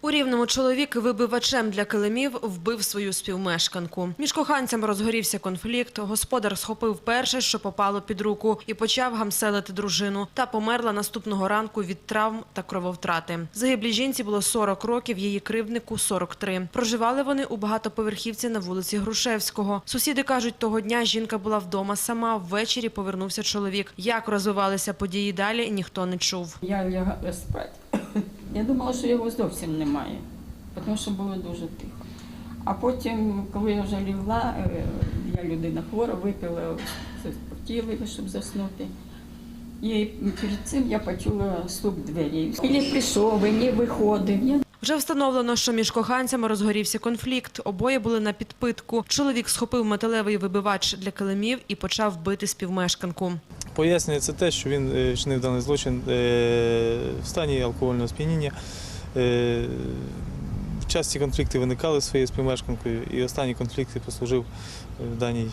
У рівному чоловік вибивачем для килимів вбив свою співмешканку. Між коханцями розгорівся конфлікт. Господар схопив перше, що попало під руку, і почав гамселити дружину. Та померла наступного ранку від травм та крововтрати. Загиблій жінці було 40 років, її кривднику 43. Проживали вони у багатоповерхівці на вулиці Грушевського. Сусіди кажуть, того дня жінка була вдома сама. Ввечері повернувся чоловік. Як розвивалися події далі, ніхто не чув. Я лягала спати. Я думала, що його зовсім немає, тому що було дуже тихо. А потім, коли я вже лягла, е, я людина хвора, випила спортіли, щоб заснути. І перед цим я почула стук двері. Ілі прийшов, ілі виходив. Вже встановлено, що між коханцями розгорівся конфлікт. Обоє були на підпитку. Чоловік схопив металевий вибивач для килимів і почав бити співмешканку. Пояснюється те, що він е, вчинив даний злочин е, в стані алкогольного сп'яніння. Е, Часті конфлікти виникали своєю співмешканкою, і останній конфлікт послужив е, в даній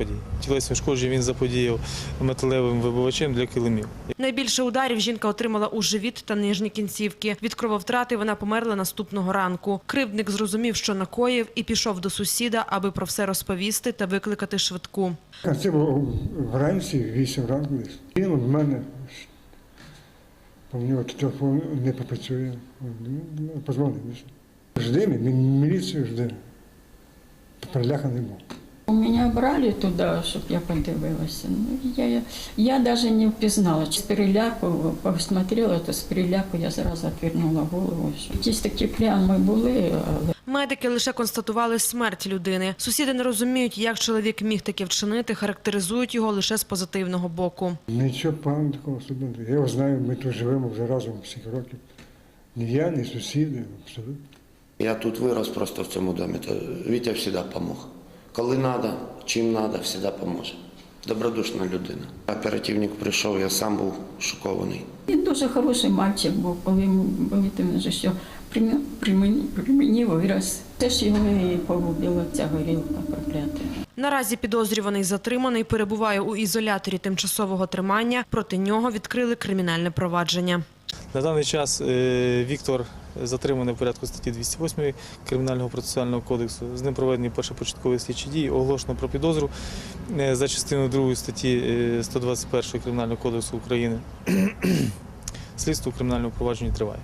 події. Тілесні ушкодження він заподіяв металевим вибивачем для килимів. Найбільше ударів жінка отримала у живіт та нижні кінцівки. Від крововтрати вона померла наступного ранку. Кривдник зрозумів, що накоїв, і пішов до сусіда, аби про все розповісти та викликати швидку. Це було вранці, 8 ранку. Він в мене, у нього телефон не попрацює. Позвонив. Жди, мі- міліцію жди. Переляха не був. У мене брали туди, щоб я подивилася. Ну, я, я навіть не впізнала. З переляку посмотрела, то з переляку я зразу відвернула голову. Якісь такі плями були, але Медики лише констатували смерть людини. Сусіди не розуміють, як чоловік міг таке вчинити, характеризують його лише з позитивного боку. Нічого поганого такого собі. Я його знаю, ми тут живемо вже разом стільки років. Ні я, ні сусіди, абсолютно. Я тут вирос просто в цьому домі, то Вітя завжди допомог. Коли треба, чим треба, завжди поможе. Добродушна людина. Оперативник прийшов, я сам був шокований. він дуже хороший мальчик був, же, що при, при, мені, при мені вирос. Теж його і погубила ця горілка проклята. Наразі підозрюваний затриманий перебуває у ізоляторі тимчасового тримання. Проти нього відкрили кримінальне провадження. На даний час е, Віктор затриманий в порядку статті 208 Кримінального процесуального кодексу. З ним проведені першопочаткові слідчі дії, оголошено про підозру е, за частиною 2 статті е, 121 Кримінального кодексу України. Слідство у кримінальному провадженні триває.